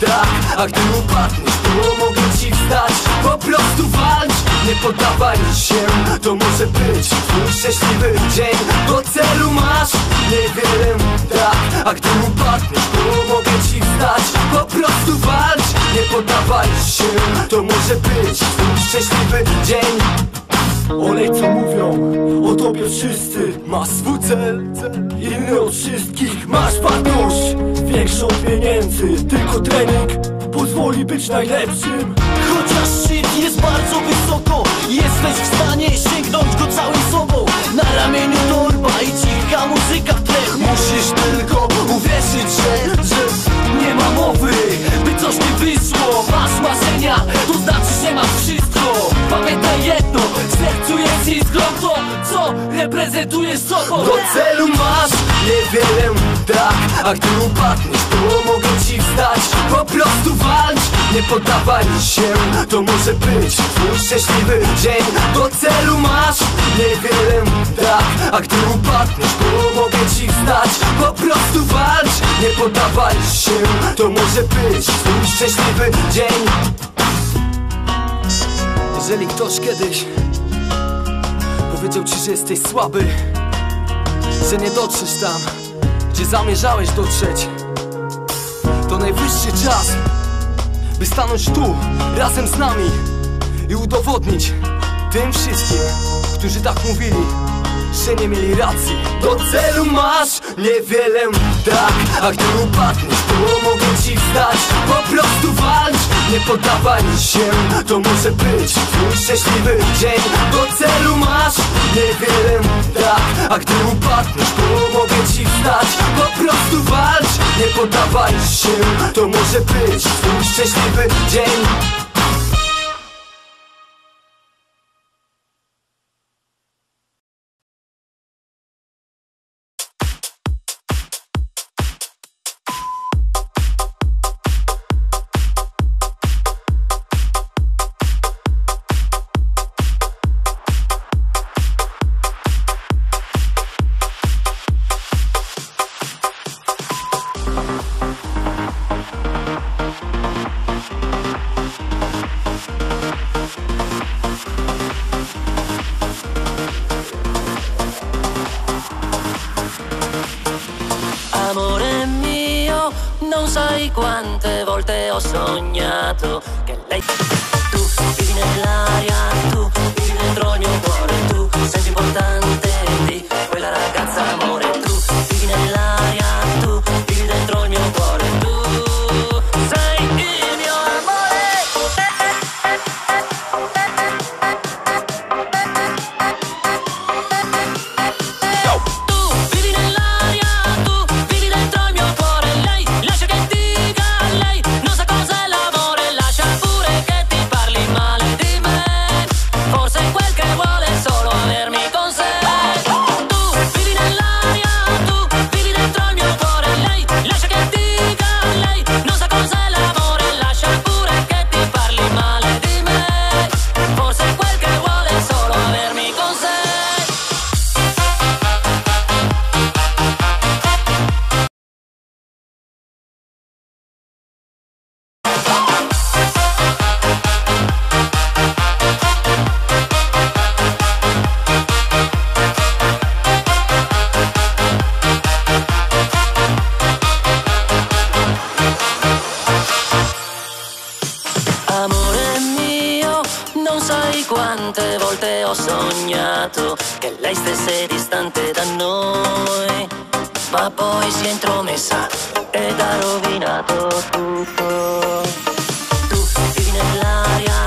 tak A gdy upadniesz, to mogę ci wstać. Po prostu walcz, nie poddawaj się To może być twój szczęśliwy dzień. Do celu masz niewiele tak A gdy upadniesz, to mogę ci wstać. Po prostu walcz, nie poddawaj się To może być twój szczęśliwy dzień. Olej co mówią o tobie wszyscy Masz swój cel, inny od wszystkich Masz wartość, większą pieniędzy Tylko trening pozwoli być najlepszym Chociaż szczyt jest bardzo wysoko. Jesteś w stanie sięgnąć go całym sobą. Na ramieniu torba i cicha muzyka w tle. Musisz tylko co reprezentujesz sobą do celu masz niewiele tak A gdy upadniesz, to mogę ci wstać. Po prostu walcz, nie poddawaj się To może być twój szczęśliwy dzień. Do celu masz niewiele tak A gdy upadniesz, to mogę ci wstać. Po prostu walcz, nie poddawaj się To może być twój szczęśliwy dzień. Jeżeli ktoś kiedyś Powiedział ci, że jesteś słaby Że nie dotrzesz tam Gdzie zamierzałeś dotrzeć. To najwyższy czas By stanąć tu Razem z nami I udowodnić Tym wszystkim Którzy tak mówili że nie mieli racji? Do celu masz? Niewiele tak. A gdy upadniesz, to mogę ci wstać. Po prostu walcz, nie poddawaj się. To może być twój szczęśliwy dzień. Do celu masz? Niewiele tak. A gdy upadniesz, to mogę ci wstać. Po prostu walcz, nie poddawaj się. To może być twój szczęśliwy dzień Amore mio, non sai quante volte ho sognato che lei tu vivi nell'aria, tu tante volte ho sognato che lei stesse distante da noi, ma poi si è intromessa ed ha rovinato tutto. Tu vivi nell'aria.